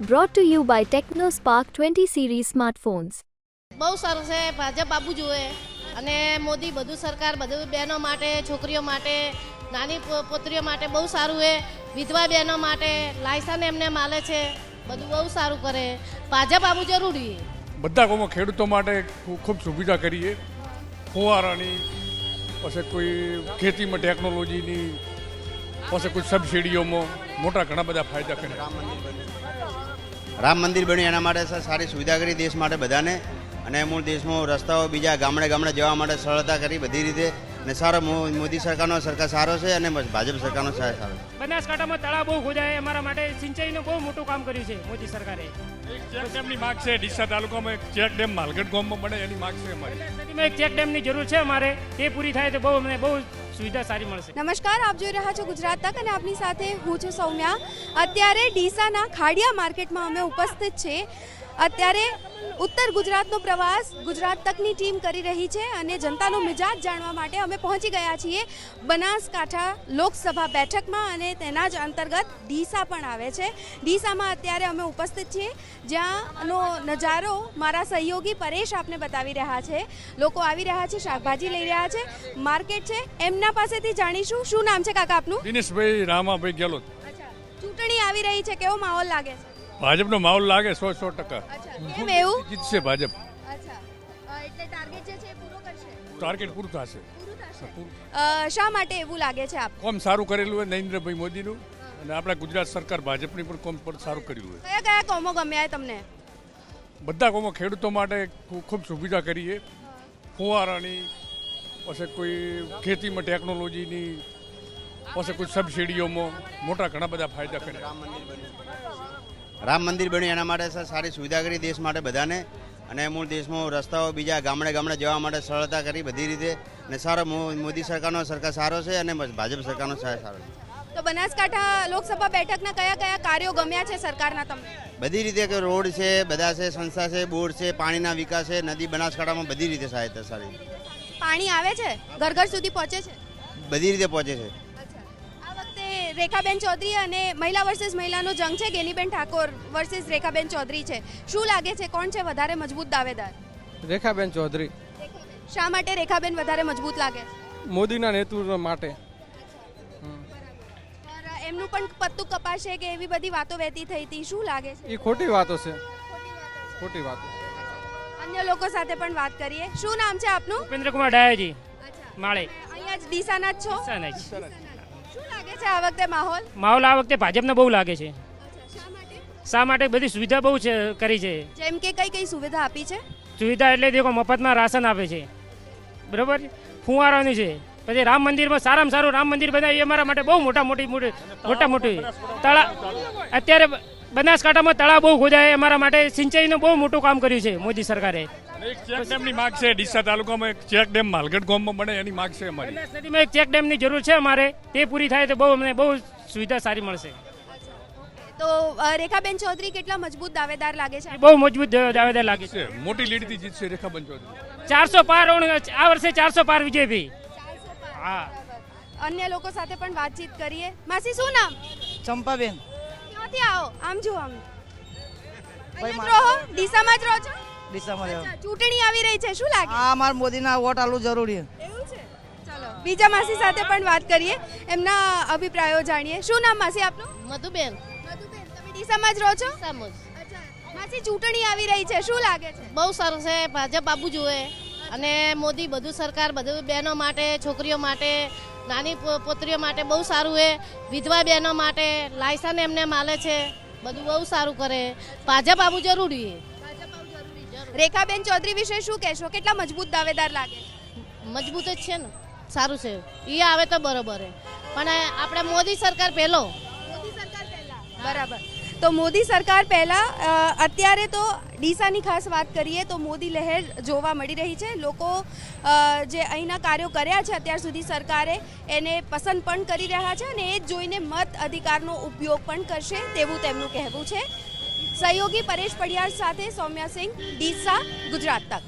Brought to you by TechnoSpark 20 series smartphones. બહુ સારું છે ભાજપ આપવું જોઈએ અને મોદી બધું સરકાર બધું બહેનો માટે છોકરીઓ માટે નાની પો- પોતરીઓ માટે બહુ સારું છે વિધવા બહેનો માટે લાયસન્સ એમને માલે છે. બધું બહુ સારું કરે. ભાજપ આવવું જરૂરી. બધા કોમો ખેડૂતો માટે ખૂબ સુવિધા કરીએ. ફુવારાની પછી કોઈ ખેતીમાં ટેકનોલોજીની પછી કોઈ સબસિડીઓમાં મોટા ઘણા બધા ફાયદા કર્યા રામ મંદિર બન્યું, એના માટે સર સારી સુવિધા કરી દેશ માટે બધાને. અને મૂળ દેશમાં રસ્તાઓ બીજા ગામડે ગામડે જવા માટે સરળતા કરી બધી રીતે અને સારો મો- મોદી સરકારનો સરકાર સારો છે અને ભાજપ સરકારનો સારો છે. બનાસકાંઠામાં તળાવ બહુ ખોદાય અમારા માટે. સિંચાઈનું બહુ મોટું કામ કર્યું છે મોદી સરકારે. એક ચેક ડેમની માગ છે ડીસા તાલુકામાં એક ચેક ડેમ માલગઢ ગામમાં બને એની માગ છે અમારી. નદીમાં એક ચેક ડેમની જરૂર છે અમારે. તે પૂરી થાય તો બહુ અમને બહુ સુવિધા સારી મળશે. નમસ્કાર આપ જોઈ રહ્યા છો ગુજરાત તક અને આપની સાથે હું છું સૌમ્યા. અત્યારે ડીસાના ખાડિયા માર્કેટમાં અમે ઉપસ્થિત છે અત્યારે ઉત્તર ગુજરાતનો પ્રવાસ ગુજરાત તકની ટીમ કરી રહી છે અને જનતાનો મિજાજ જાણવા માટે અમે પહોંચી ગયા છીએ. બનાસકાંઠા લોકસભા બેઠકમાં અને તેના જ અંતર્ગત ડીસા પણ આવે છે. ડીસામાં અત્યારે અમે ઉપસ્થિત છીએ. જ્યાંનો નજારો મારા સહયોગી પરેશ આપને બતાવી રહ્યા છે. લોકો આવી રહ્યા છે શાકભાજી લઈ રહ્યા છે માર્કેટ છે. એમના પાસેથી જાણીશું. શું નામ છે કાકા આપનું? દિનેશભાઈ રામાભાઈ ગેલોત. ચૂંટણી આવી રહી છે. કેવો માહોલ લાગે છે? ભાજપનો માહોલ લાગે સો સો ટકા. કેમ એવું? જીતશે ભાજપ. ટાર્ગેટ જે છે એ પૂરો કરશે? ટાર્ગેટ પૂરું થશે. શા માટે એવું લાગે છે આપ? કોમ સારું કરેલું હોય નરેન્દ્રભાઈ મોદીનું અને આપણા ગુજરાત સરકાર ભાજપની પણ કોમ પણ સારું કર્યું હોય. કયા કયા કોમો ગમ્યા તમને? બધા કોમો ખેડૂતો માટે ખૂબ સુવિધા કરીએ ફુવારાની પછી કોઈ ખેતીમાં ટેકનોલોજીની પછી કોઈ સબસિડીઓમાં મોટા ઘણા બધા ફાયદા કર્યા. રામ મંદિર બન્યું એના માટે સર સારી સુવિધા કરી દેશ માટે બધાને. અને મૂળ દેશમાં રસ્તાઓ બીજા ગામડે ગામડે જવા માટે સરળતા કરી બધી રીતે. અને સારો મોદી સરકારનો સરકાર સારો છે અને ભાજપ સરકારનો સારો સારો છે. તો બનાસકાંઠા લોકસભા બેઠકના કયા કયા કાર્યો ગમ્યા છે સરકારના તમને? બધી રીતે કે રોડ છે બધા છે સંસ્થા છે બોર્ડ છે પાણીના વિકાસ છે નદી બનાસકાંઠામાં બધી રીતે સહાયતા સારી. પાણી આવે છે? ઘર ઘર સુધી પહોંચે છે? બધી રીતે પહોંચે છે. રેખાબેન ચૌધરી અને મહિલા વર્સેસ મહિલાનો જંગ છે. ગેનીબેન ઠાકોર વર્સેસ રેખાબેન ચૌધરી છે. શું લાગે છે કોણ છે વધારે મજબૂત દાવેદાર? રેખાબેન ચૌધરી. શા માટે રેખાબેન વધારે મજબૂત લાગે? છે મોદીના નેતૃત્વ માટે. પર એમનું પણ પત્તું કપાશે કે એવી બધી વાતો વહેતી થઈ હતી? શું લાગે છે? એ ખોટી વાતો છે. ખોટી વાતો અન્ય લોકો સાથે પણ વાત કરીએ. શું નામ છે આપનું? ઉપેન્દ્રકુમાર ડાયાજી. માળે. અહીંયા જ ડીસાના જ છો? ડીસાના જ. શું લાગે છે આ વખતે માહોલ? માહોલ આ વખતે ભાજપને બહુ લાગે છે. શા માટે? બધી સુવિધા બહુ છે કરી છે. જેમ કે કઈ કઈ સુવિધા આપી છે? સુવિધા એટલે દેખો મફતમાં રાશન આપે છે. બરોબર? ફુવારાની છે. પછી રામ મંદિરમાં સારામાં સારું રામ મંદિર બનાવ્યું એ અમારા માટે બહુ મોટા મોટી મોટી મોટા મોટી તળાવ. અત્યારે બનાસકાંઠામાં તળાવ બહુ ખોદાય એ અમારા માટે સિંચાઈનું બહુ મોટું કામ કર્યું છે મોદી સરકારે. એક ચેક ડેમની માગ છે ડીસા તાલુકામાં એક ચેક ડેમ માલગઢ ગામમાં બને એની માગ છે અમારી. નદીમાં એક ચેક ડેમની જરૂર છે અમારે તે પૂરી થાય તો બહુ અમને બહુ સુવિધા સારી મળશે. તો રેખાબેન ચૌધરી કેટલા મજબૂત દાવેદાર લાગે છે? બહુ મજબૂત દાવેદાર લાગે છે. છે મોટી લીડથી જીતશે રેખાબેન ચૌધરી. ચારસો પાર આ વર્ષે ચારસો પાર વિજયભાઈ હા. અન્ય લોકો સાથે પણ વાતચીત કરીએ. માસી શું નામ? ચંપાબેન. ક્યાંથી આવો? આમ જો આમ. ડીસામાં જ રહો છો? ડીસામાં જાવ અચ્છા, ચૂંટણી આવી રહી છે શું લાગે? હા અમારે મોદીના વોટ આલવું જરૂરી એવું છે? ચાલો બીજા માસી સાથે પણ વાત કરીએ એમના અભિપ્રાયો જાણીએ. શું નામ માસી આપનું? મધુબેન. મધુબેન તમે ડીસામાં જ રહો છો? સમજ માસી ચૂંટણી આવી રહી છે શું લાગે છે? બહુ સારું છે ભાજપ આબુ જોઈએ અને મોદી બધું સરકાર બધું બહેનો માટે છોકરીઓ માટે નાની પો- પોતરીઓ માટે બહુ સારું છે. વિધવા બહેનો માટે લાયસન્સ એમને માલે છે. બધું બહુ સારું કરે. ભાજપ આવવું જરૂરી છે. રેખાબેન ચૌધરી વિશે શું કહેશો? કેટલા મજબૂત દાવેદાર લાગે મજબૂત જ છે ને. સારું છે. એ આવે તો બરોબર પણ આપણે મોદી સરકાર પહેલો. મોદી સરકાર પહેલા. બરાબર. તો મોદી સરકાર પહેલા અત્યારે તો ડીસાની ખાસ વાત કરીએ તો મોદી લહેર જોવા મળી રહી છે. લોકો જે અહીંના કાર્યો કર્યા છે અત્યાર સુધી સરકારે એને પસંદ પણ કરી રહ્યા છે અને એ જ જોઈને મત અધિકારનો ઉપયોગ પણ કરશે તેવું તેમનું કહેવું છે. સહયોગી પરેશ પડિયાર સાથે સૌમ્યા સિંહ ડીસા ગુજરાત તક.